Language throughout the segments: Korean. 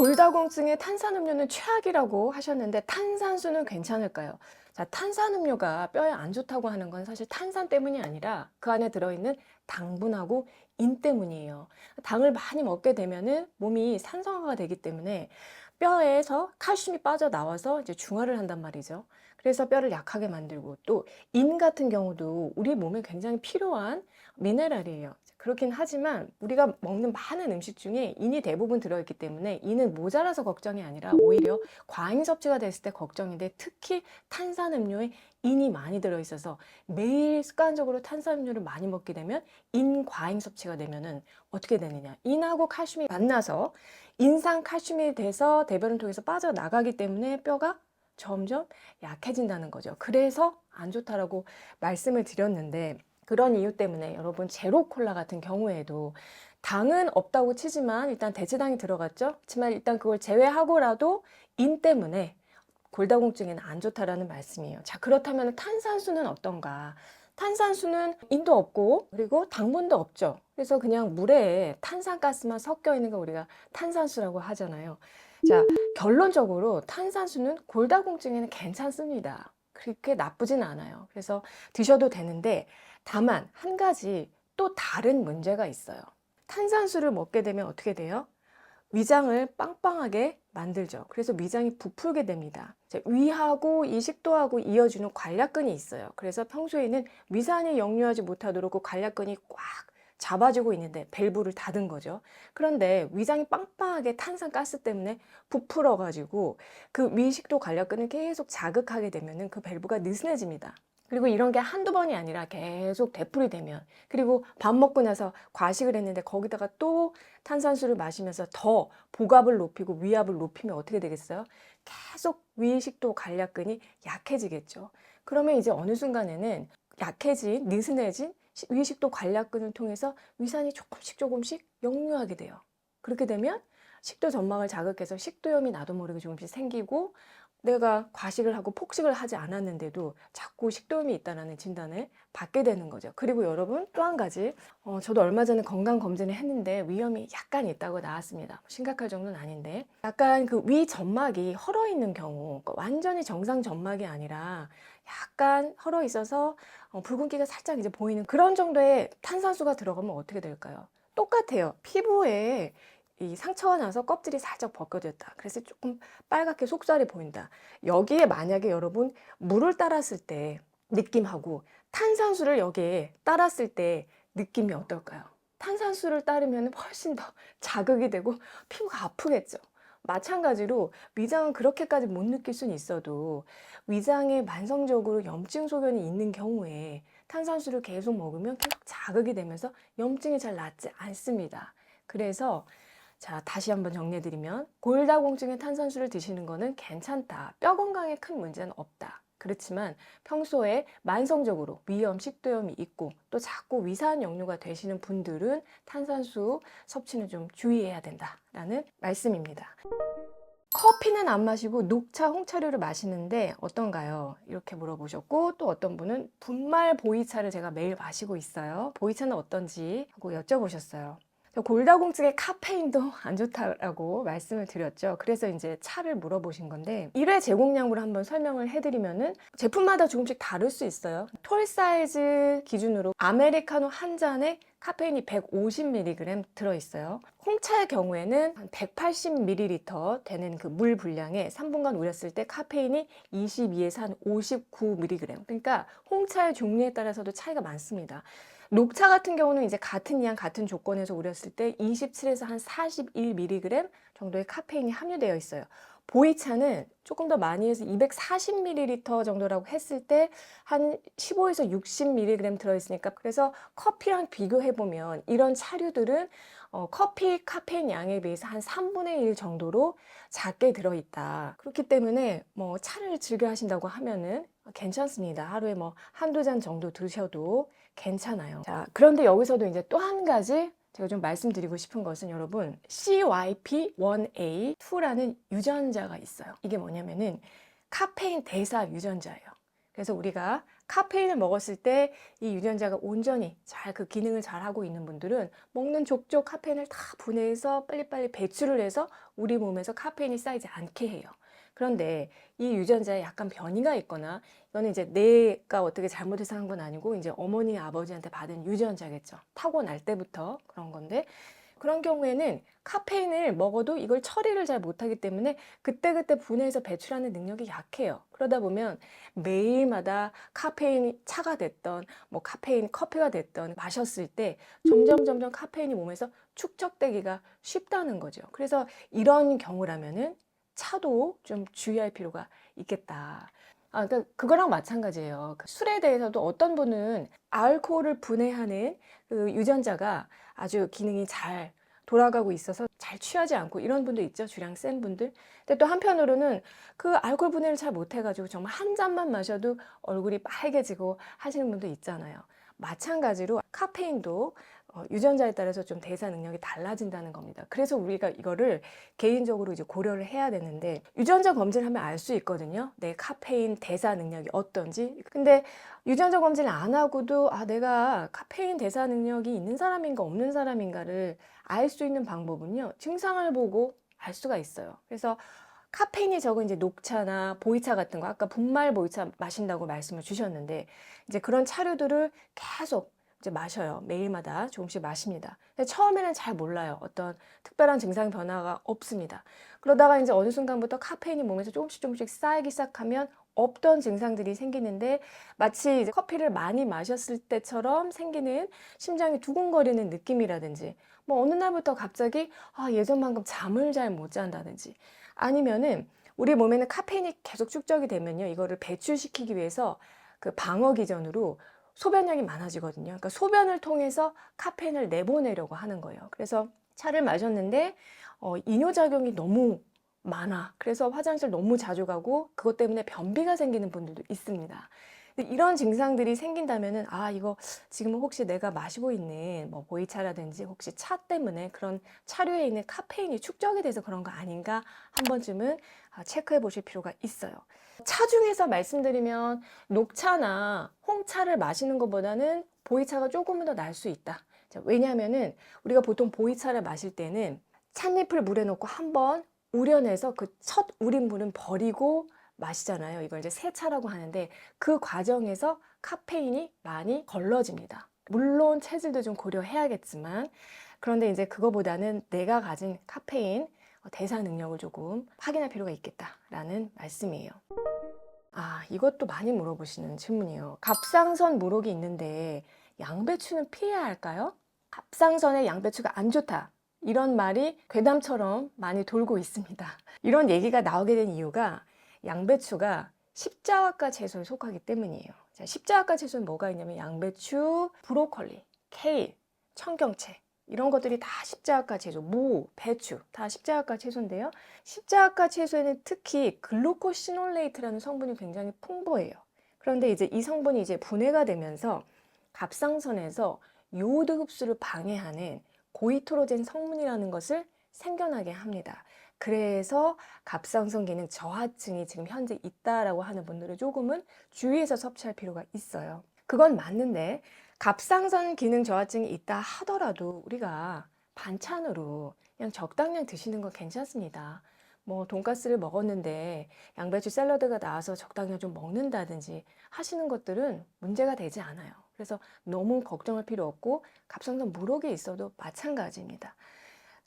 골다공증에 탄산음료는 최악이라고 하셨는데 탄산수는 괜찮을까요? 자, 탄산음료가 뼈에 안 좋다고 하는 건 사실 탄산 때문이 아니라 그 안에 들어있는 당분하고 인 때문이에요. 당을 많이 먹게 되면은 몸이 산성화가 되기 때문에 뼈에서 칼슘이 빠져나와서 이제 중화를 한단 말이죠. 그래서 뼈를 약하게 만들고 또 인 같은 경우도 우리 몸에 굉장히 필요한 미네랄이에요. 그렇긴 하지만 우리가 먹는 많은 음식 중에 인이 대부분 들어있기 때문에 인은 모자라서 걱정이 아니라 오히려 과잉 섭취가 됐을 때 걱정인데 특히 탄산음료에 인이 많이 들어있어서 매일 습관적으로 탄산음료를 많이 먹게 되면 인 과잉 섭취가 되면은 어떻게 되느냐 인하고 칼슘이 만나서 인상 칼슘이 돼서 대변을 통해서 빠져나가기 때문에 뼈가 점점 약해진다는 거죠. 그래서 안 좋다라고 말씀을 드렸는데 그런 이유 때문에 여러분 제로 콜라 같은 경우에도 당은 없다고 치지만 일단 대체당이 들어갔죠. 하지만 일단 그걸 제외하고라도 인 때문에 골다공증에는 안 좋다라는 말씀이에요. 자, 그렇다면 탄산수는 어떤가? 탄산수는 인도 없고 그리고 당분도 없죠. 그래서 그냥 물에 탄산가스만 섞여 있는 거 우리가 탄산수라고 하잖아요. 자, 결론적으로 탄산수는 골다공증에는 괜찮습니다. 그렇게 나쁘진 않아요. 그래서 드셔도 되는데 다만 한 가지 또 다른 문제가 있어요. 탄산수를 먹게 되면 어떻게 돼요? 위장을 빵빵하게 만들죠. 그래서 위장이 부풀게 됩니다. 자, 위하고 이 식도하고 이어주는 관략근이 있어요. 그래서 평소에는 위산이 역류하지 못하도록 그 관략근이 꽉 잡아주고 있는데 밸브를 닫은 거죠. 그런데 위장이 빵빵하게 탄산가스 때문에 부풀어 가지고 그 위식도 관략근을 계속 자극하게 되면은 그 밸브가 느슨해집니다. 그리고 이런 게 한두 번이 아니라 계속 되풀이 되면 그리고 밥 먹고 나서 과식을 했는데 거기다가 또 탄산수를 마시면서 더 복압을 높이고 위압을 높이면 어떻게 되겠어요? 계속 위식도 관략근이 약해지겠죠. 그러면 이제 어느 순간에는 약해진, 느슨해진 시- 위식도 관략근을 통해서 위산이 조금씩 조금씩 역류하게 돼요. 그렇게 되면 식도 점막을 자극해서 식도염이 나도 모르게 조금씩 생기고 내가 과식을 하고 폭식을 하지 않았는데도 자꾸 식도염이 있다는 진단을 받게 되는 거죠. 그리고 여러분 또 한 가지 어, 저도 얼마 전에 건강 검진을 했는데 위험이 약간 있다고 나왔습니다. 심각할 정도는 아닌데 약간 그 위 점막이 헐어 있는 경우 그러니까 완전히 정상 점막이 아니라 약간 헐어 있어서 어, 붉은기가 살짝 이제 보이는 그런 정도의 탄산수가 들어가면 어떻게 될까요? 똑같아요. 피부에 이 상처가 나서 껍질이 살짝 벗겨졌다. 그래서 조금 빨갛게 속살이 보인다. 여기에 만약에 여러분 물을 따랐을 때 느낌하고 탄산수를 여기에 따랐을 때 느낌이 어떨까요? 탄산수를 따르면 훨씬 더 자극이 되고 피부가 아프겠죠. 마찬가지로 위장은 그렇게까지 못 느낄 수는 있어도 위장에 만성적으로 염증 소견이 있는 경우에 탄산수를 계속 먹으면 계속 자극이 되면서 염증이 잘 낫지 않습니다. 그래서 자, 다시 한번 정리해드리면 골다공증에 탄산수를 드시는 거는 괜찮다. 뼈 건강에 큰 문제는 없다. 그렇지만 평소에 만성적으로 위염, 식도염이 있고 또 자꾸 위산 역류가 되시는 분들은 탄산수 섭취는 좀 주의해야 된다라는 말씀입니다. 커피는 안 마시고 녹차, 홍차류를 마시는데 어떤가요? 이렇게 물어보셨고 또 어떤 분은 분말 보이차를 제가 매일 마시고 있어요. 보이차는 어떤지 하고 여쭤보셨어요. 저 골다공증에 카페인도 안 좋다라고 말씀을 드렸죠. 그래서 이제 차를 물어보신 건데 1회 제공량으로 한번 설명을 해드리면은 제품마다 조금씩 다를 수 있어요. 톨 사이즈 기준으로 아메리카노 한 잔에 카페인이 150mg 들어있어요. 홍차의 경우에는 한 180ml 되는 그 물 분량에 3분간 우렸을 때 카페인이 22에서 한 59mg. 그러니까 홍차의 종류에 따라서도 차이가 많습니다. 녹차 같은 경우는 이제 같은 양, 같은 조건에서 우렸을 때 27에서 한 41mg 정도의 카페인이 함유되어 있어요. 보이차는 조금 더 많이 해서 240ml 정도라고 했을 때 한 15에서 60mg 들어있으니까 그래서 커피랑 비교해보면 이런 차류들은 어, 커피 카페인 양에 비해서 한 3분의 1 정도로 작게 들어있다. 그렇기 때문에 뭐 차를 즐겨 하신다고 하면은 괜찮습니다. 하루에 뭐 한두 잔 정도 드셔도 괜찮아요. 자, 그런데 여기서도 이제 또 한 가지 제가 좀 말씀드리고 싶은 것은 여러분 CYP1A2라는 유전자가 있어요. 이게 뭐냐면은 카페인 대사 유전자예요. 그래서 우리가 카페인을 먹었을 때 이 유전자가 온전히 잘 그 기능을 잘 하고 있는 분들은 먹는 족족 카페인을 다 분해해서 빨리빨리 배출을 해서 우리 몸에서 카페인이 쌓이지 않게 해요. 그런데 이 유전자에 약간 변이가 있거나 이거는 이제 내가 어떻게 잘못해서 한 건 아니고 이제 어머니 아버지한테 받은 유전자겠죠. 타고날 때부터 그런 건데 그런 경우에는 카페인을 먹어도 이걸 처리를 잘 못하기 때문에 그때그때 분해해서 배출하는 능력이 약해요. 그러다 보면 매일마다 카페인이 차가 됐던 뭐 카페인 커피가 됐던 마셨을 때 점점 점점 카페인이 몸에서 축적되기가 쉽다는 거죠. 그래서 이런 경우라면은 차도 좀 주의할 필요가 있겠다. 아, 그러니까 그거랑 마찬가지예요. 그 술에 대해서도 어떤 분은 알코올을 분해하는 그 유전자가 아주 기능이 잘 돌아가고 있어서 잘 취하지 않고 이런 분도 있죠. 주량 센 분들. 근데 또 한편으로는 그 알코올 분해를 잘 못해가지고 정말 한 잔만 마셔도 얼굴이 빨개지고 하시는 분도 있잖아요. 마찬가지로 카페인도 어, 유전자에 따라서 좀 대사 능력이 달라진다는 겁니다. 그래서 우리가 이거를 개인적으로 이제 고려를 해야 되는데 유전자 검진을 하면 알 수 있거든요. 내 카페인 대사 능력이 어떤지. 근데 유전자 검진을 안 하고도 아 내가 카페인 대사 능력이 있는 사람인가 없는 사람인가를 알 수 있는 방법은요. 증상을 보고 알 수가 있어요. 그래서 카페인이 적은 이제 녹차나 보이차 같은 거 아까 분말 보이차 마신다고 말씀을 주셨는데 이제 그런 차류들을 계속 이제 마셔요. 매일마다 조금씩 마십니다. 처음에는 잘 몰라요. 어떤 특별한 증상 변화가 없습니다. 그러다가 이제 어느 순간부터 카페인이 몸에서 조금씩 조금씩 쌓이기 시작하면 없던 증상들이 생기는데 마치 이제 커피를 많이 마셨을 때처럼 생기는 심장이 두근거리는 느낌이라든지 뭐 어느 날부터 갑자기 아, 예전만큼 잠을 잘 못 잔다든지 아니면은 우리 몸에는 카페인이 계속 축적이 되면요. 이거를 배출시키기 위해서 그 방어 기전으로 소변량이 많아지거든요. 그러니까 소변을 통해서 카페인을 내보내려고 하는 거예요. 그래서 차를 마셨는데 어, 이뇨작용이 너무 많아. 그래서 화장실 너무 자주 가고 그것 때문에 변비가 생기는 분들도 있습니다. 이런 증상들이 생긴다면은 아 이거 지금 혹시 내가 마시고 있는 뭐 보이차라든지 혹시 차 때문에 그런 차류에 있는 카페인이 축적이 돼서 그런 거 아닌가 한 번쯤은 아, 체크해 보실 필요가 있어요. 차 중에서 말씀드리면 녹차나 홍차를 마시는 것보다는 보이차가 조금은 더 날 수 있다. 자, 왜냐하면은 우리가 보통 보이차를 마실 때는 찻잎을 물에 넣고 한번 우려내서 그 첫 우린 물은 버리고 마시잖아요. 이걸 이제 세차라고 하는데 그 과정에서 카페인이 많이 걸러집니다. 물론 체질도 좀 고려해야겠지만 그런데 이제 그거보다는 내가 가진 카페인 어, 대사 능력을 조금 확인할 필요가 있겠다라는 말씀이에요. 아, 이것도 많이 물어보시는 질문이에요. 갑상선 무록이 있는데 양배추는 피해야 할까요? 갑상선에 양배추가 안 좋다. 이런 말이 괴담처럼 많이 돌고 있습니다. 이런 얘기가 나오게 된 이유가 양배추가 십자화과 채소에 속하기 때문이에요. 자, 십자화과 채소는 뭐가 있냐면 양배추, 브로콜리, 케일, 청경채 이런 것들이 다 십자화과 채소, 무, 배추 다 십자화과 채소인데요. 십자화과 채소에는 특히 글루코시놀레이트라는 성분이 굉장히 풍부해요. 그런데 이제 이 성분이 이제 분해가 되면서 갑상선에서 요오드 흡수를 방해하는 고이트로젠 성분이라는 것을 생겨나게 합니다. 그래서 갑상선 기능 저하증이 지금 현재 있다라고 하는 분들은 조금은 주의해서 섭취할 필요가 있어요. 그건 맞는데 갑상선 기능 저하증이 있다 하더라도 우리가 반찬으로 그냥 적당량 드시는 건 괜찮습니다. 뭐 돈가스를 먹었는데 양배추 샐러드가 나와서 적당량 좀 먹는다든지 하시는 것들은 문제가 되지 않아요. 그래서 너무 걱정할 필요 없고 갑상선 무록이 있어도 마찬가지입니다.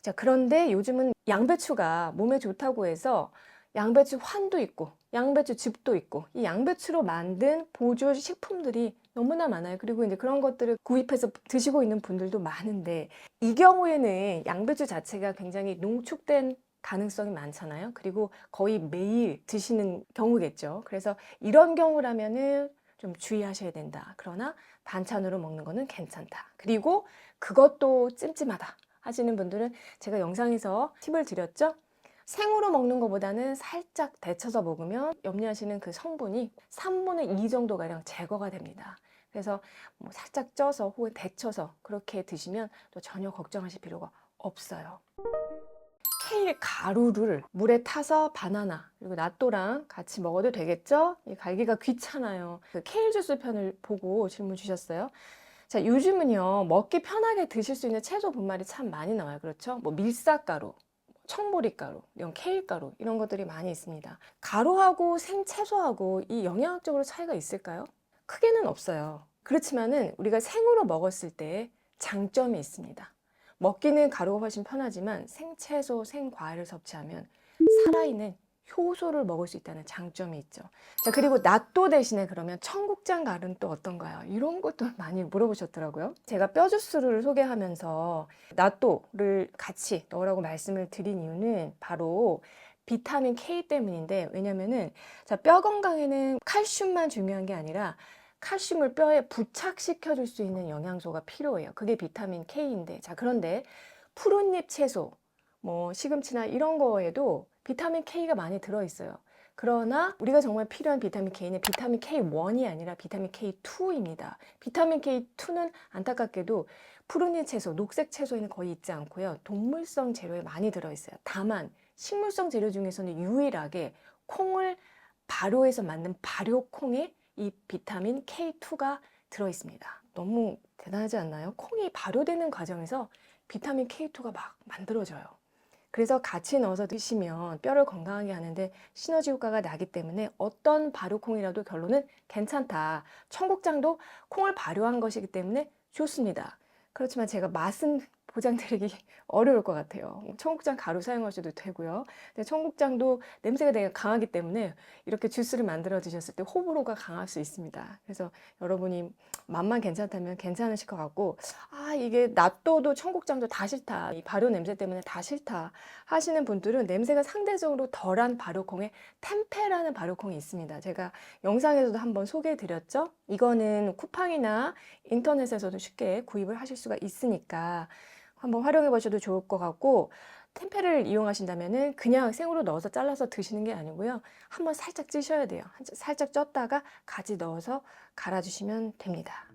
자, 그런데 요즘은 양배추가 몸에 좋다고 해서 양배추 환도 있고 양배추 즙도 있고 이 양배추로 만든 보조 식품들이 너무나 많아요. 그리고 이제 그런 것들을 구입해서 드시고 있는 분들도 많은데 이 경우에는 양배추 자체가 굉장히 농축된 가능성이 많잖아요. 그리고 거의 매일 드시는 경우겠죠. 그래서 이런 경우라면은 좀 주의하셔야 된다. 그러나 반찬으로 먹는 거는 괜찮다. 그리고 그것도 찜찜하다 하시는 분들은 제가 영상에서 팁을 드렸죠. 생으로 먹는 것보다는 살짝 데쳐서 먹으면 염려하시는 그 성분이 3분의 2 정도가량 제거가 됩니다. 그래서 뭐 살짝 쪄서 혹은 데쳐서 그렇게 드시면 또 전혀 걱정하실 필요가 없어요. 케일 가루를 물에 타서 바나나 그리고 낫또랑 같이 먹어도 되겠죠? 이 갈기가 귀찮아요. 그 케일 주스 편을 보고 질문 주셨어요. 자, 요즘은요, 먹기 편하게 드실 수 있는 채소 분말이 참 많이 나와요. 그렇죠? 뭐 밀가루, 청보리가루, 이런 케일가루, 이런 것들이 많이 있습니다. 가루하고 생채소하고 이 영양학적으로 차이가 있을까요? 크게는 없어요. 그렇지만은 우리가 생으로 먹었을 때 장점이 있습니다. 먹기는 가루가 훨씬 편하지만 생채소, 생과일을 섭취하면 살아있는 효소를 먹을 수 있다는 장점이 있죠. 자, 그리고 낫또 대신에 그러면 청국장 가루는 또 어떤가요? 이런 것도 많이 물어보셨더라고요. 제가 뼈 주스를 소개하면서 낫또를 같이 넣으라고 말씀을 드린 이유는 바로 비타민 K 때문인데 왜냐면은 자, 뼈 건강에는 칼슘만 중요한 게 아니라 칼슘을 뼈에 부착시켜 줄 수 있는 영양소가 필요해요. 그게 비타민 K인데. 자, 그런데 푸른잎 채소, 뭐 시금치나 이런 거에도 비타민 K가 많이 들어 있어요. 그러나 우리가 정말 필요한 비타민 K는 비타민 K1이 아니라 비타민 K2입니다. 비타민 K2는 안타깝게도 푸른잎 채소, 녹색 채소에는 거의 있지 않고요. 동물성 재료에 많이 들어 있어요. 다만 식물성 재료 중에서는 유일하게 콩을 발효해서 만든 발효콩에 이 비타민 K2가 들어 있습니다. 너무 대단하지 않나요? 콩이 발효되는 과정에서 비타민 K2가 막 만들어져요. 그래서 같이 넣어서 드시면 뼈를 건강하게 하는데 시너지 효과가 나기 때문에 어떤 발효콩이라도 결론은 괜찮다. 청국장도 콩을 발효한 것이기 때문에 좋습니다. 그렇지만 제가 맛은 보장드리기 어려울 것 같아요. 청국장 가루 사용하셔도 되고요. 근데 청국장도 냄새가 되게 강하기 때문에 이렇게 주스를 만들어 드셨을 때 호불호가 강할 수 있습니다. 그래서 여러분이 맛만 괜찮다면 괜찮으실 것 같고, 아, 이게 낫또도 청국장도 다 싫다. 이 발효 냄새 때문에 다 싫다. 하시는 분들은 냄새가 상대적으로 덜한 발효콩에 템페라는 발효콩이 있습니다. 제가 영상에서도 한번 소개해 드렸죠? 이거는 쿠팡이나 인터넷에서도 쉽게 구입을 하실 수가 있으니까 한번 활용해 보셔도 좋을 것 같고 템페를 이용하신다면은 그냥 생으로 넣어서 잘라서 드시는 게 아니고요. 한번 살짝 찌셔야 돼요. 살짝 쪘다가 가지 넣어서 갈아주시면 됩니다.